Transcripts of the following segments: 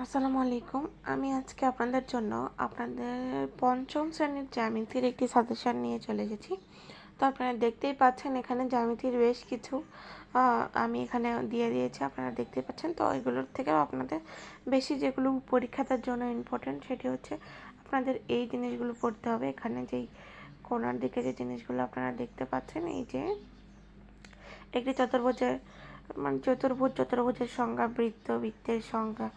আসসালামু আলাইকুম। আমি আজকে আপনাদের জন্য আপনাদের পঞ্চম শ্রেণির জ্যামিতির একটি সাজেশন নিয়ে চলে এসেছি। তো আপনারা দেখতেই পাচ্ছেন এখানে জ্যামিতির বেশ কিছু আমি এখানে দিয়ে দিয়েছি, আপনারা দেখতেই পাচ্ছেন। তো এগুলোর থেকেও আপনাদের বেশি যেগুলো পরীক্ষাটার জন্য ইম্পর্টেন্ট সেটি হচ্ছে আপনাদের এই জিনিসগুলো পড়তে হবে। এখানে যেই কোনার দিকে যে জিনিসগুলো আপনারা দেখতে পাচ্ছেন, এই যে একটি চতুর্ভুজের মানে চতুর্ভুজ, চতুর্ভুজের সংজ্ঞা, বৃত্ত, বৃত্তের সংজ্ঞা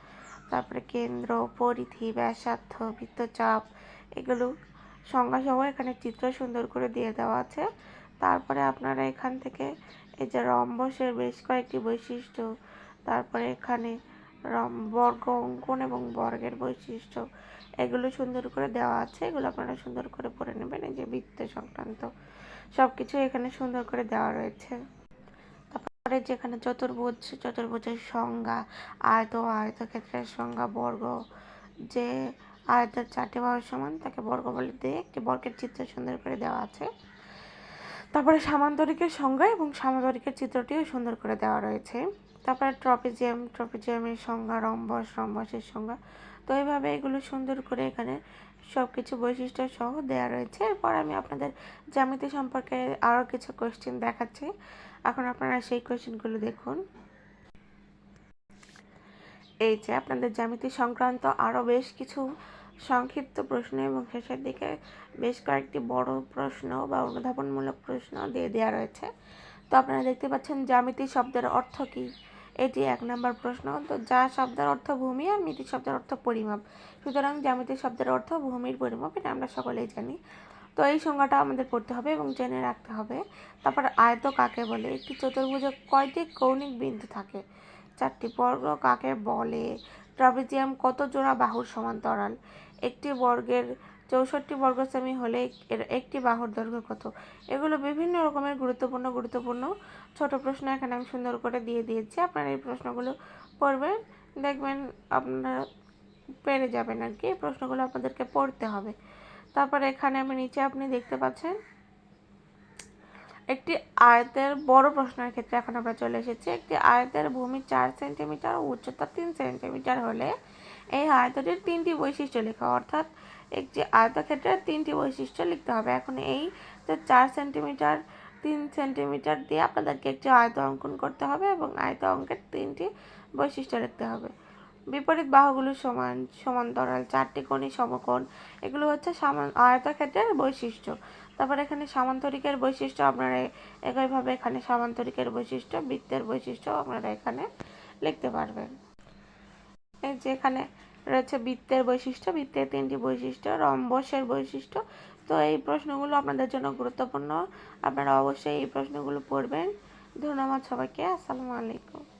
তারপরে কেন্দ্র, পরিধি, ব্যাসার্ধ, বৃত্তচাপ, এগুলো সংজ্ঞা সহ এখানে চিত্র সুন্দর করে দিয়ে দেওয়া আছে। তারপরে আপনারা এখান থেকে এই যে রম্বসের বেশ কয়েকটি বৈশিষ্ট্য, তারপরে এখানে রম, বর্গ অঙ্কন এবং বর্গের বৈশিষ্ট্য, এগুলো সুন্দর করে দেওয়া আছে। এগুলো আপনারা সুন্দর করে পড়ে নেবেন। এই যে বৃত্ত সংক্রান্ত সব কিছু এখানে সুন্দর করে দেওয়া রয়েছে। তারপরে যেখানে চতুর্ভুজ, চতুর্ভুজের সংজ্ঞা, আয়ত আয়তক্ষেত্রের সংজ্ঞা, বর্গ যে আয়তের চারটি বাহুর সমান, তাকে বর্গ বলে দিয়ে একটি বর্গের চিত্র সুন্দর করে দেওয়া আছে। তারপরে সামান্তরিকের সংজ্ঞা এবং সামান্তরিকের চিত্রটিও সুন্দর করে দেওয়া রয়েছে। তারপরে ট্রপিজিয়াম, ট্রপিজিয়ামের সংজ্ঞা, রম্বস, রম্বসের সংজ্ঞা। তো এইভাবে এগুলো সুন্দর করে এখানে সব কিছু বৈশিষ্ট্য সহ দেওয়া রয়েছে। এরপর আমি আপনাদের জ্যামিতি সম্পর্কে আরও কিছু কোয়েশ্চেন দেখাচ্ছি। এখন আপনারা সেই কোয়েশ্চেনগুলো দেখুন। এই যে আপনাদের জ্যামিতি সংক্রান্ত আরও বেশ কিছু সংক্ষিপ্ত প্রশ্ন এবং শেষের দিকে বেশ কয়েকটি বড় প্রশ্ন বা অনুধাবনমূলক প্রশ্ন দিয়ে দেওয়া রয়েছে। তো আপনারা দেখতে পাচ্ছেন জ্যামিতি শব্দের অর্থ কী? এটি এক নম্বর প্রশ্ন। তো যা শব্দের অর্থ ভূমি আর মিতি শব্দের অর্থ পরিমাপ। সুতরাং জ্যামিতি শব্দের অর্থ ভূমির পরিমাপ, এটা আমরা সকলেই জানি। তো এই সংজ্ঞাটা আমাদের পড়তে হবে এবং জেনে রাখতে হবে। তারপর আয়ত কাকে বলে? একটি চতুর্ভুজে কয়টি কৌণিক বিন্দু থাকে? চারটি বর্গ কাকে বলে? ট্রাপিজিয়াম কত জোড়া বাহুর সমান্তরাল? একটি বর্গের চৌষট্টি বর্গ সেমি হলে এর একটি বাহুর দৈর্ঘ্য কত? এগুলো বিভিন্ন রকমের গুরুত্বপূর্ণ গুরুত্বপূর্ণ ছোট প্রশ্ন এখানে আমি সুন্দর করে দিয়ে দিয়েছি। আপনারা এই প্রশ্নগুলো পড়বেন, দেখবেন আপনারা পেরে যাবেন আর কি। এই প্রশ্নগুলো আপনাদেরকে পড়তে হবে। তারপরে এখানে আমি নিচে আপনি দেখতে পাচ্ছেন, একটি আয়তের বড় প্রশ্নের ক্ষেত্রে এখন আমরা চলে এসেছি। একটি আয়তের ভূমি চার সেন্টিমিটার ও উচ্চতা তিন সেন্টিমিটার হলে এই আয়তটির তিনটি বৈশিষ্ট্য লেখা, অর্থাৎ একটি আয়তক্ষেত্রের তিনটি বৈশিষ্ট্য লিখতে হবে। এখন এই যে চার সেন্টিমিটার, তিন সেন্টিমিটার দিয়ে আপনাদেরকে একটি আয়ত অঙ্কন করতে হবে এবং আয়ত অঙ্কের তিনটি বৈশিষ্ট্য লিখতে হবে। বিপরীত বাহুগুলো সমান, সমান্তরাল, চারটি কোণই সমকোণ, এগুলো হচ্ছে সামান, আয়তক্ষেত্রের বৈশিষ্ট্য। তারপর এখানে সামান্তরিকের বৈশিষ্ট্য আপনারা একইভাবে এখানে সামান্তরিকের বৈশিষ্ট্য, বৃত্তের বৈশিষ্ট্য আপনারা এখানে লিখতে পারবেন। এই যে এখানে রয়েছে বৃত্তের বৈশিষ্ট্য, বৃত্তের তিনটি বৈশিষ্ট্য, রম্বসের বৈশিষ্ট্য। তো এই প্রশ্নগুলো আপনাদের জন্য গুরুত্বপূর্ণ। আপনারা অবশ্যই এই প্রশ্নগুলো পড়বেন। ধন্যবাদ সবাইকে। আসসালামু আলাইকুম।